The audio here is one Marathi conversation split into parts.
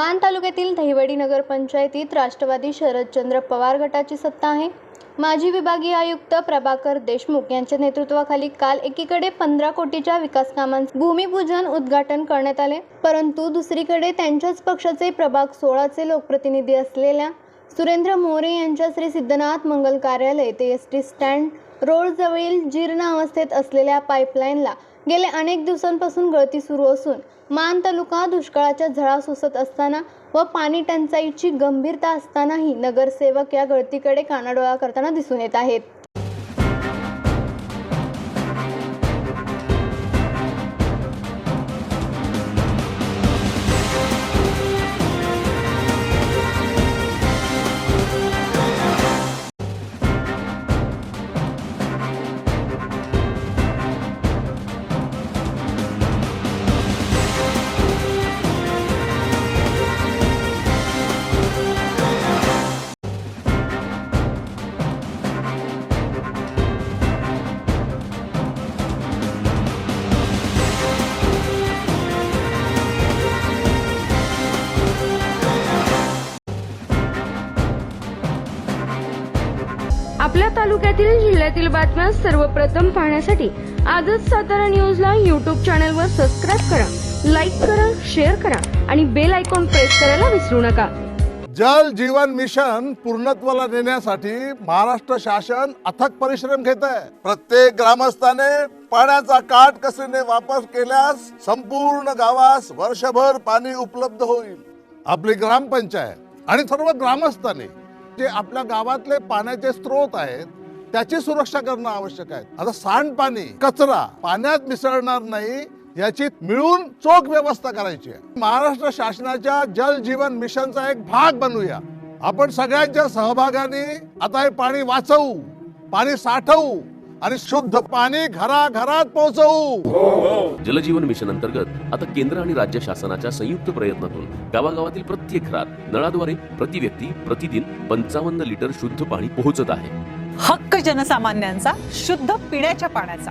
मान तालुक्यातील दहिवडी नगरपंचायतीत राष्ट्रवादी शरदचंद्र पवार गटाची सत्ता आहे. माजी विभागीय आयुक्त प्रभाकर देशमुख यांच्या नेतृत्वाखाली काल एकीकडे पंधरा कोटीच्या विकास कामांचे भूमिपूजन उद्घाटन करण्यात आले. परंतु दुसरीकडे त्यांच्याच पक्षाचे प्रभाग सोळाचे लोकप्रतिनिधी असलेल्या सुरेंद्र मोरे यांच्या श्री सिद्धनाथ मंगल कार्यालय ते एस टी स्टँड रोडजवळील जीर्ण अवस्थेत असलेल्या पाईपलाईनला गेल्या अनेक दिवसांपासून गळती सुरू असून मान तालुका दुष्काळाच्या झळा सोसत असताना व पाणी टंचाईची गंभीरता असतानाही नगरसेवक या गळतीकडे कानाडोळा करताना दिसून येत आहेत. आपल्या तालुक्यातील जिल्ह्यातील बातम्या सर्वप्रथम पाहण्यासाठी आजच सातारा न्यूजला युट्यूब चॅनलवर सबस्क्राईब करा लाईक करा शेअर करा आणि बेल आयकॉन प्रेस करायला विसरू नका. जल जीवन मिशन पूर्णत्वाला नेण्यासाठी महाराष्ट्र शासन अथक परिश्रम घेत आहे प्रत्येक ग्रामस्थाने पाण्याचा काट कसेने वापर केल्यास संपूर्ण गावास वर्षभर पाणी उपलब्ध होईल. आपली ग्रामपंचायत आणि सर्व ग्रामस्थांनी जे आपल्या गावातले पाण्याचे स्रोत आहेत त्याची सुरक्षा करणं आवश्यक आहे. आता सांडपाणी कचरा पाण्यात मिसळणार नाही याची मिळून चोख व्यवस्था करायची आहे. महाराष्ट्र शासनाच्या जल जीवन मिशनचा एक भाग बनूया. आपण सगळ्यांच्या सहभागाने आता हे पाणी वाचवू पाणी साठवू आणि शुद्ध पाणी घराघरात पोहोचवू. जलजीवन मिशन अंतर्गत आता केंद्र आणि राज्य शासनाच्या संयुक्त प्रयत्नातून गावागावातील प्रत्येक घरात नळाद्वारे प्रति व्यक्ती प्रतिदिन पंचावन्न लिटर शुद्ध पाणी पोहोचत आहे. हक्क जनसामान्यांचा शुद्ध पिण्याच्या पाण्याचा.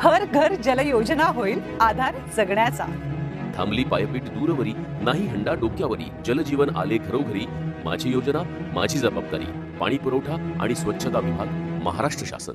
हर घर जल योजना होईल आधार जगण्याचा. थांबली पायपीट दूरवरी नाही हंडा डोक्यावरी. जलजीवन आले घरोघरी. माझी योजना माझी जबाबदारी. पाणी पुरवठा आणि स्वच्छता विभाग महाराष्ट्र शासन.